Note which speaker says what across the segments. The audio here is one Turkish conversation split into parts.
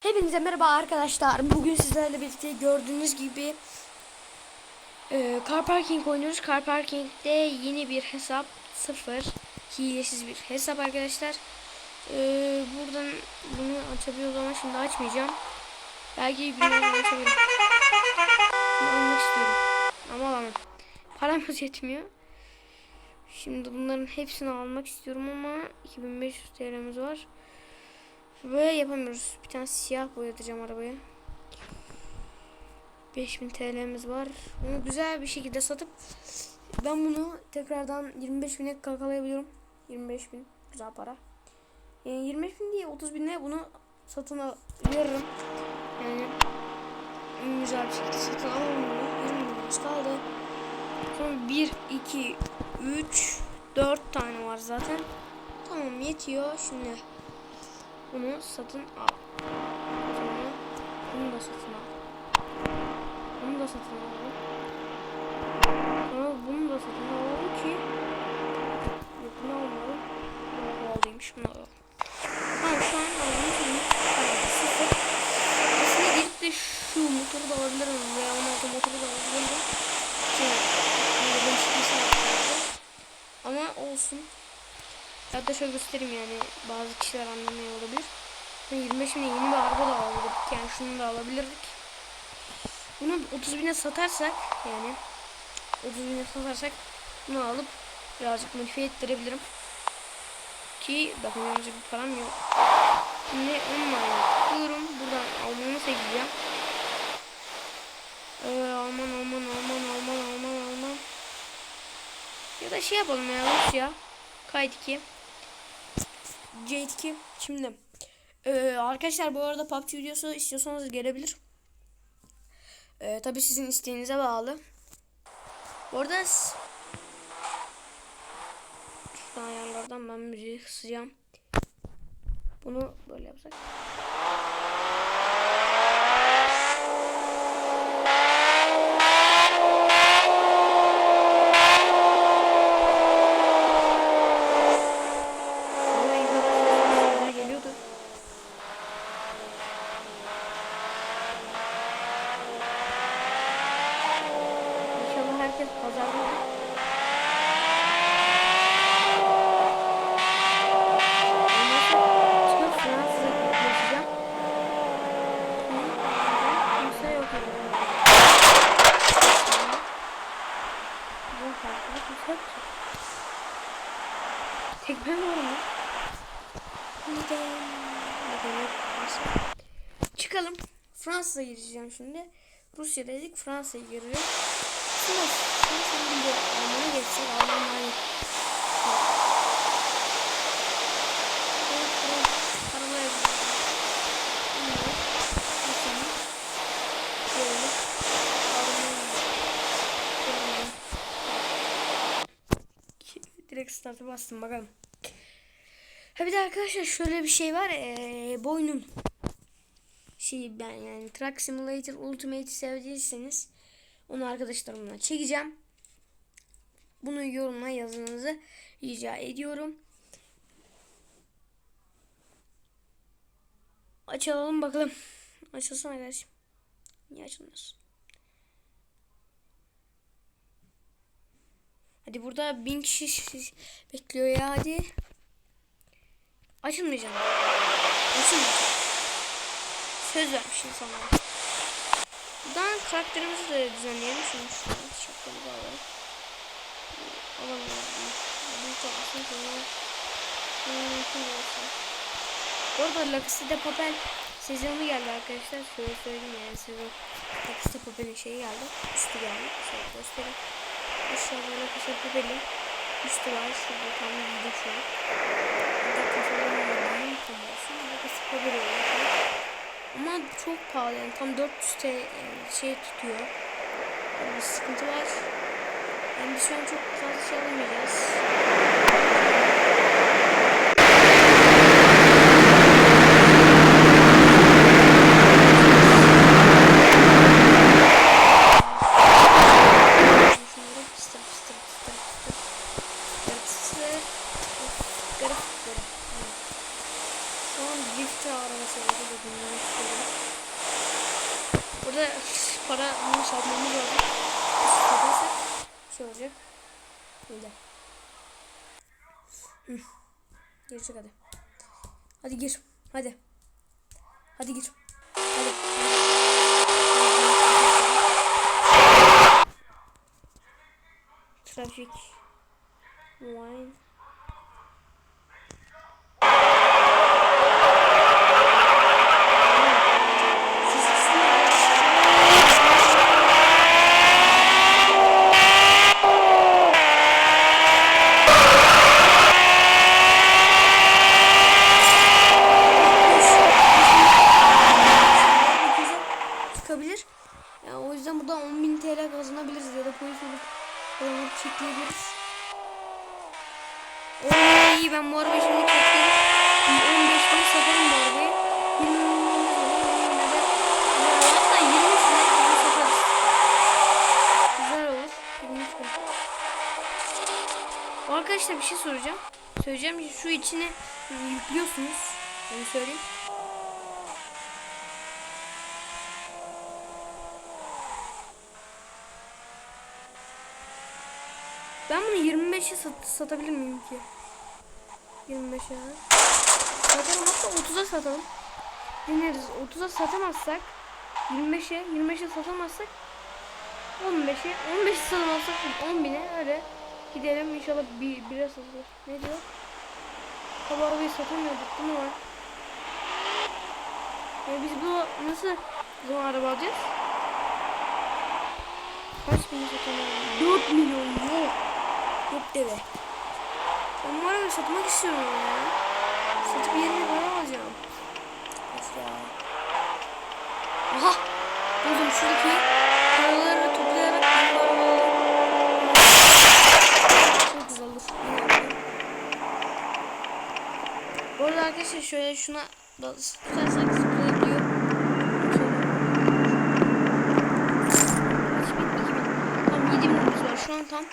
Speaker 1: Hepinize merhaba arkadaşlar. Bugün sizlerle birlikte gördüğünüz gibi e, Car Parking oynuyoruz. Car Parking'de yeni bir hesap sıfır hilesiz bir hesap arkadaşlar. E, buradan bunu açabiliyoruz ama şimdi açmayacağım. Belki günlerden açabilirim. Bunu almak istiyorum. Ama alamam. Paramız yetmiyor. Şimdi bunların hepsini almak istiyorum ama 2500 TL'miz var. Böyle yapamıyoruz. Bir tane siyah boyatacağım arabaya. 5000 TL'miz var. Bunu güzel bir şekilde satıp ben bunu tekrardan 25 bine kakalayabiliyorum. 25 bin güzel para. Yani 25 bin değil 30 bine bunu satın alırım. Yani en güzel bir şekilde satın alalım bunu. 20 binimiz kaldı. Sonra 1, 2, 3, 4 tane var zaten. Tamam yetiyor. Şimdi bunu satın al. Bunu da satın al. Bunu da satın alalım. Sonra bunu da satın alalım ki Yok bunu almadım. Bu bunu alalım. Tamam şu an aldığım ürün sıfır. Aslında gelip de şu motoru da alabilirim veya 16 motoru da alabilirim. Şey, bunun çıkması lazım. Ama olsun. Da şöyle göstereyim yani bazı kişiler anlamıyor olabilir. 25 bine yeni bir araba da alabilirdik yani şunu da alabilirdik. Bunu 30 bine satarsak yani 30 bine satarsak bunu alıp birazcık modifiye ettirebilirim. Ki bakın önce bir param yok. Şimdi online tıklıyorum. Buradan almamı seçeceğim. Ee, Alman Alman Alman Alman Alman Alman. Ya da şey yapalım ya Rusya. Kayıt 2. C2 şimdi ee, arkadaşlar bu arada PUBG videosu istiyorsanız gelebilir. Ee, Tabi sizin isteğinize bağlı. Bu arada ayarlardan ben müziği kısacağım. Bunu böyle yapsak. Ama yukarıdan geliyordu. İnşallah herkes pazarda. Çıkıp Fransa'ya geçeceğim. Kimse yok. Bu farklı kimse yok ki. Tek ben varım ya. Neden? Neden yok? Neyse. Çıkalım. Fransa'ya gireceğim şimdi. Rusya dedik Fransa'ya girelim. Şimdi Fransa'nın bir Alman'a geçsek Almanlar Direkt start'a bastım bakalım. Ha bir de arkadaşlar şöyle bir şey var. Ee, boynum şey ben yani Truck Simulator Ultimate sevdiyseniz onu arkadaşlarımla çekeceğim. Bunu yorumla yazmanızı rica ediyorum. Açalım bakalım. Açılsana kardeşim. Niye açılmıyorsun? Hadi burada bin kişi şi- bekliyor ya hadi. Açılmayacağım. Açılmayacağım. Söz vermişim sana. Buradan karakterimizi de düzenleyelim. Şunu şuradan şapkamızı alalım. Alamıyorum. Bu kalsın sonra. Mümkün olsun. Bu arada La Casa de Papel sezonu geldi arkadaşlar. Şöyle söyleyeyim yani sezon La Casa de Papel'in şeyi geldi. Üstü geldi. Şöyle göstereyim. Aşağıda La Casa de Papel'in üstü var. Şurada tam giydim şu an. Hatta kafalarını alayım tam olsun. La Casa de Papel oluyor. Ama çok pahalı yani tam 400 TL yani şey tutuyor. Yani bir sıkıntı var. Yani biz şu an çok fazla şey alamayacağız. Da para bunu satmamız lazım. Satarsak şey olacak. Böyle. Hı. Gir çık hadi. Hadi gir. Hadi. Hadi gir. Hadi. Trafik. Wine. çıkabilir. Yani o yüzden buradan 10.000 TL kazanabiliriz ya da polis olup oraları çekleyebiliriz. Oo iyi ben bu arabayı şimdi çektim. 15 bin satarım bu arabayı. 20 bin Hatta 20 bin satarız. Güzel olur. 23 bin. Arkadaşlar bir şey soracağım. Söyleyeceğim şu içine yüklüyorsunuz. Onu söyleyeyim. Ben bunu 25'e sat satabilir miyim ki? 25'e. Satalım hatta 30'a satalım. Deneriz. 30'a satamazsak 25'e 25'e satamazsak 15'e 15'e satamazsak 10 bine öyle gidelim inşallah bir bire satılır. Ne diyor? Tabi arabayı satamıyorduk değil mi var? E biz bu nasıl bu araba alacağız? Kaç bin satamıyoruz? 4 milyon yok. Yok deve. Ben bu arabayı satmak istiyorum ya. Satıp yerine para alacağım. Ya. Aha. Buldum şuradaki paraları toplayarak ben Çok güzel olur. Bu arada arkadaşlar şöyle şuna da tutarsak zıplayabiliyor. Tam yedi binimiz var şu an tam.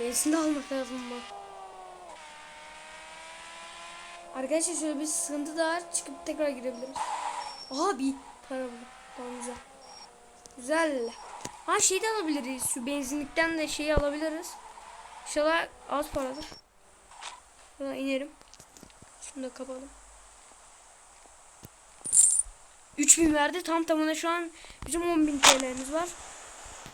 Speaker 1: Benzin de almak lazım ama. Arkadaşlar şöyle bir sıkıntı daha var. Çıkıp tekrar girebiliriz. Aha bir para buldum. Tamam güzel. Güzel. Ha şey de alabiliriz. Şu benzinlikten de şeyi alabiliriz. İnşallah az paradır. Buradan inerim. Şunu da kapalım. 3000 verdi. Tam tamına şu an bizim 10.000 TL'miz var.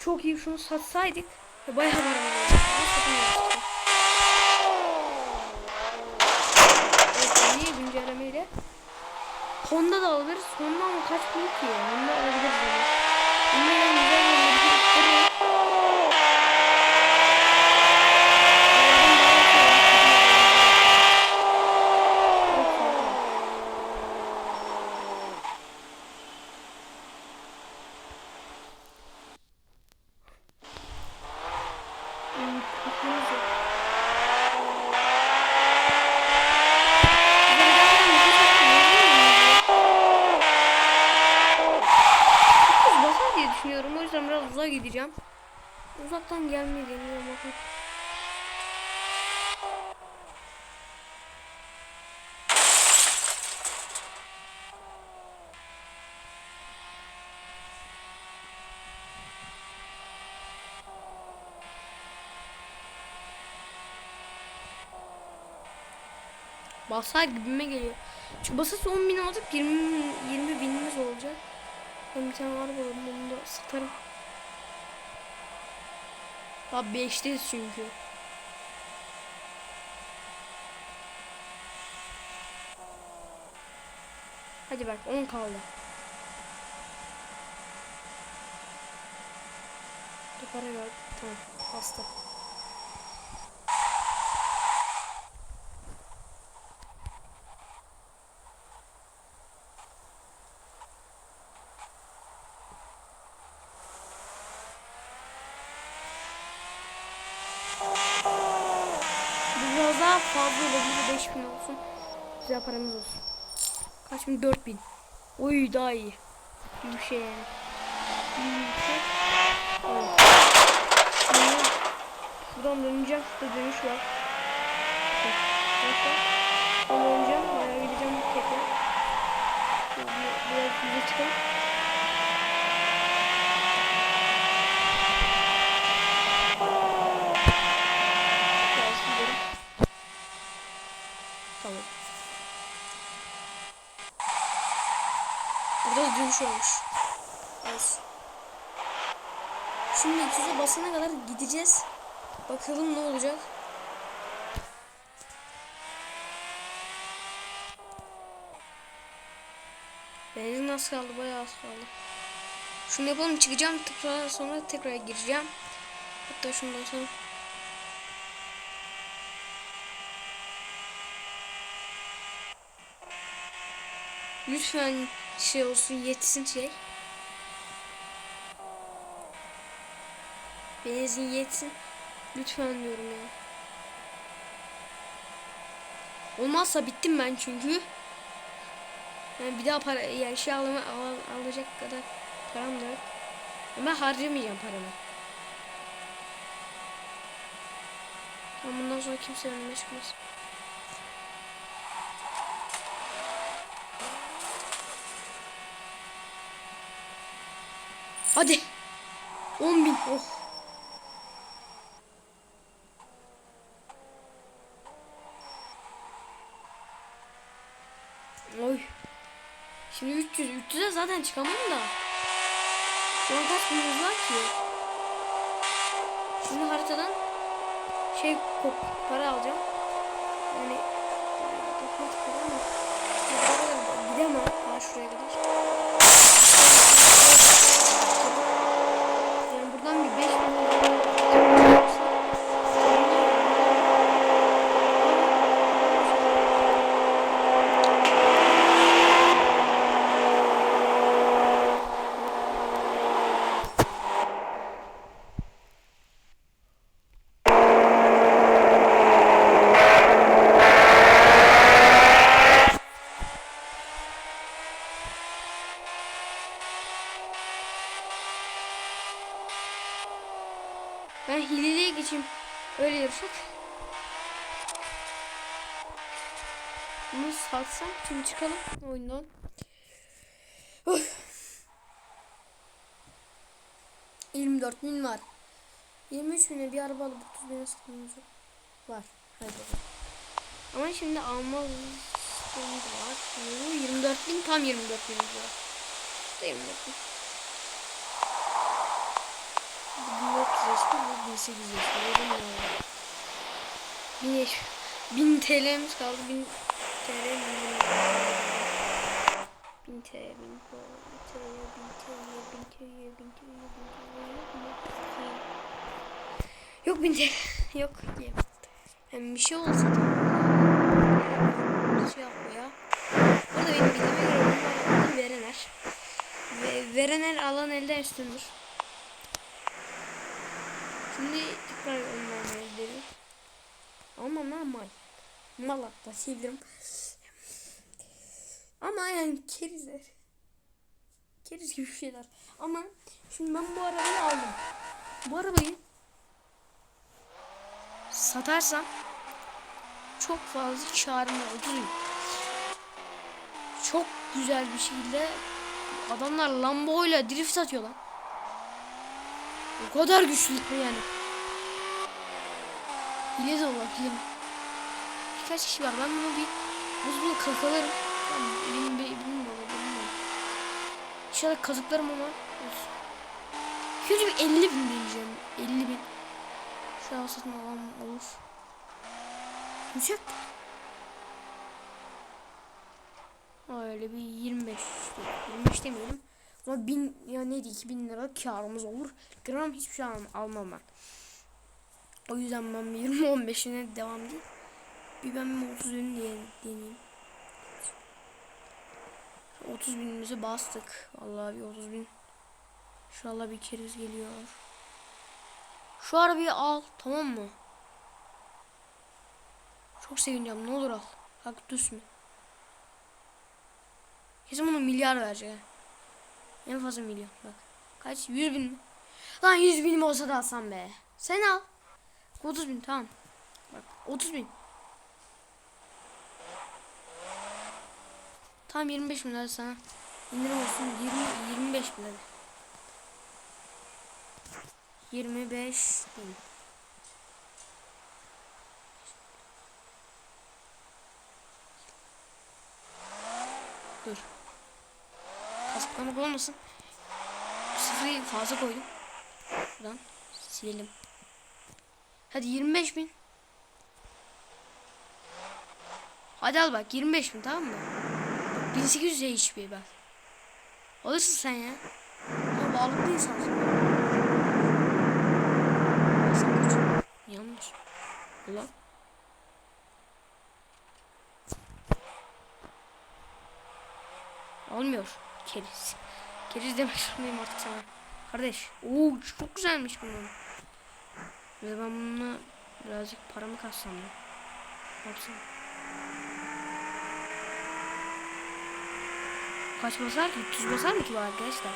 Speaker 1: Çok iyi şunu satsaydık. Ya bayağı var. Evet, iyi güncellemeyle. Honda da alabiliriz. Honda ama kaç bin ki? Honda alabiliriz. Honda güzel yerleri biriktirelim. Onlardan daha çok gireceğim. Uzaktan gelmeyi deniyorum bakın. Basar gibime geliyor. Şu basası 10 bin aldık 20, 20 binimiz olacak. Ben bir tane var bu bunu da satarım. Daha 5'teyiz çünkü. Hadi bak 10 kaldı. Para ver. Tamam bastı. Daha fazla olabilir. 5000 olsun. Güzel paramız olsun. Kaç bin? 4000. Oy daha iyi. Bir şey yani. Bir şey. Evet. Şimdi Buradan döneceğim. Şurada dönüş var. Neyse. Sonra döneceğim. Oraya gideceğim tekrar. Biraz bize çıkalım. Biraz gidelim. Tamam. Burada da dönüş olmuş. Evet. Şimdi ikize basana kadar gideceğiz. Bakalım ne olacak. Benzin az kaldı bayağı az kaldı. Şunu yapalım çıkacağım sonra, sonra tekrar gireceğim. Hatta şundan sonra. Lütfen şey olsun yetsin şey. Benzin yetsin. Lütfen diyorum ya. Olmazsa bittim ben çünkü. Yani bir daha para yani şey alma, al, alacak kadar param da yok. Ama harcamayacağım paramı. Ama bundan sonra kimse önüme çıkmaz. Hadi. 10 bin. Oh. Oy. Şimdi 300. 300'e zaten çıkamam da. Şu an kaç binimiz var ki? Şimdi haritadan şey para alacağım. Yani e, gidemem. Daha şuraya kadar. Yani buradan bir 5 bin Ben hileliye geçeyim. Öyle yarışak. Bunu satsam şimdi çıkalım oyundan. Of. 24 bin var. 23 bine bir araba alıp 30 bine satmamız var. Hadi. Ama şimdi alma listemiz var. Bu 24 bin tam 24 bin var. Bu da 24 bin. Bu 400 yaşlı, bu 1800 yaşlı. Öyle mi yani? 1000 yaş. 1000 TL'miz kaldı. 1000 TL mi? 1000 TL, 1000 TL, 1000 TL, 1000 TL, 1000 TL, 1000 TL. Yok 1000 TL. Yok. Yani bir şey olsa tamam. Şey yapma ya. Burada benim bildiğime göre bunlar verener. Ve verener alan elden üstündür. Şimdi tekrar onlarla gidelim. Ama normal. Mal hatta sevdirim. Ama yani kerizler. Keriz gibi şeyler. Ama şimdi ben bu arabayı aldım. bu arabayı satarsam çok fazla. 30 bin. Çok güzel bir şekilde adamlar Lambo ile drift atıyor lan. O kadar güçlü yani. Hile de var Birkaç kişi var. Ben bunu bir buzlu kakalarım. Tamam, benim, benim, benim benim. İnşallah kazıklarım ama olsun. Kötü bir 50 bin diyeceğim. 50 bin. Şu an satın alan olur. Uçak. Öyle bir 25. değil, 25 demeyelim. Ama 1000 ya neydi 2000 lira karımız olur. Gram hiçbir şey almam, almam ben. O yüzden ben bir 20-15'ine devam değil. Bir ben bir 30 bin diye deneyeyim. 30 binimizi bastık. Vallahi bir 30 bin. İnşallah bir keriz geliyor. Şu arabayı al tamam mı? Çok sevineceğim ne olur al. Kaktüs mü? Kesin buna milyar verecek. En fazla milyon bak. Kaç? 100 bin mi? Lan 100 binim olsa da alsam be. Sen al. 30 bin tamam. Bak 30 bin. Tamam 25 bin hadi sana. İndirim olsun 20 25 bin hadi. 25 bin. Dur. Kasıklamak olmasın. Sıfırı fazla koydum. Buradan silelim. Hadi 25 bin. Hadi al bak 25 bin tamam mı? 1800 HP bak. Alırsın sen ya. Ama bağlı bir insansın. Yanlış. Ulan. Olmuyor. Keriz. Keriz demek zorundayım artık sana. Kardeş. Oo çok güzelmiş bunun. Ve ben bununla birazcık paramı kassam ya. Baksana. Kaç basar ki? 300 basar mı ki bu arkadaşlar?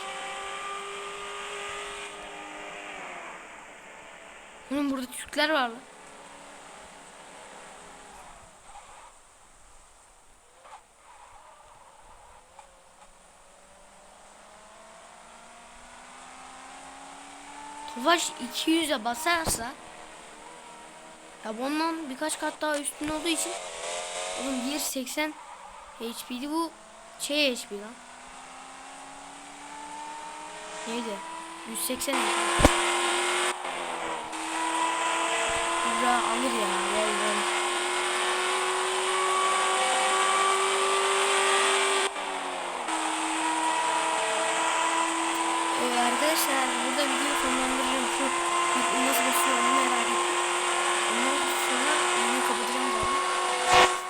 Speaker 1: Oğlum burada Türkler var lan. Tofaş 200'e basarsa ya bundan birkaç kat daha üstün olduğu için oğlum 1.80 HP'di bu şey HP lan. Neydi? 180 HP. Bura alır ya. Ver, ver. Ee, arkadaşlar burada video sonlandıracağım. Şu nasıl basıyor onu merak ettim. Ondan sonra videoyu kapatacağım zaten.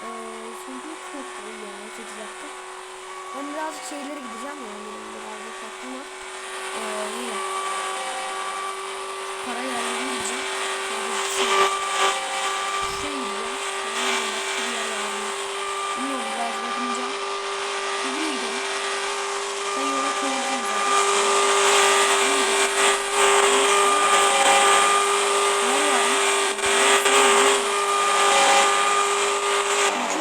Speaker 1: Ee, çünkü çok iyi yani 8 dakika. Ben birazcık şeylere gideceğim yani birazcık aklım var. Ee, yine. Para yerlerine gideceğim. Sonra şey, şey gideceğim. Sonra yine başka bir yer yerlerine. Bilmiyorum biraz bakınacağım. Bir buraya gidelim. Sen yola koyuyorsun zaten. Nerede var mı? Çünkü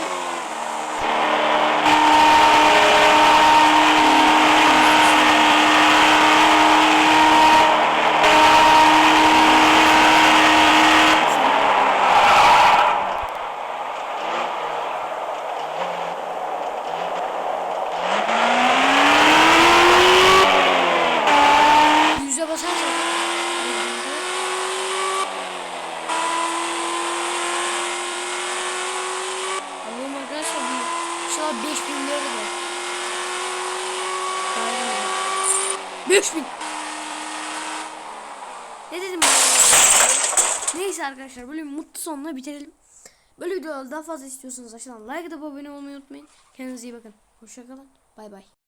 Speaker 1: Yüze basarsan Allah'ım arkadaşlar bir inşallah 5000 lira da 5000 Ne dedim ben? Neyse arkadaşlar böyle bir mutlu sonuna bitirelim. Böyle videolar daha fazla istiyorsanız aşağıdan like atıp abone olmayı unutmayın. Kendinize iyi bakın. Hoşçakalın. Bay bay.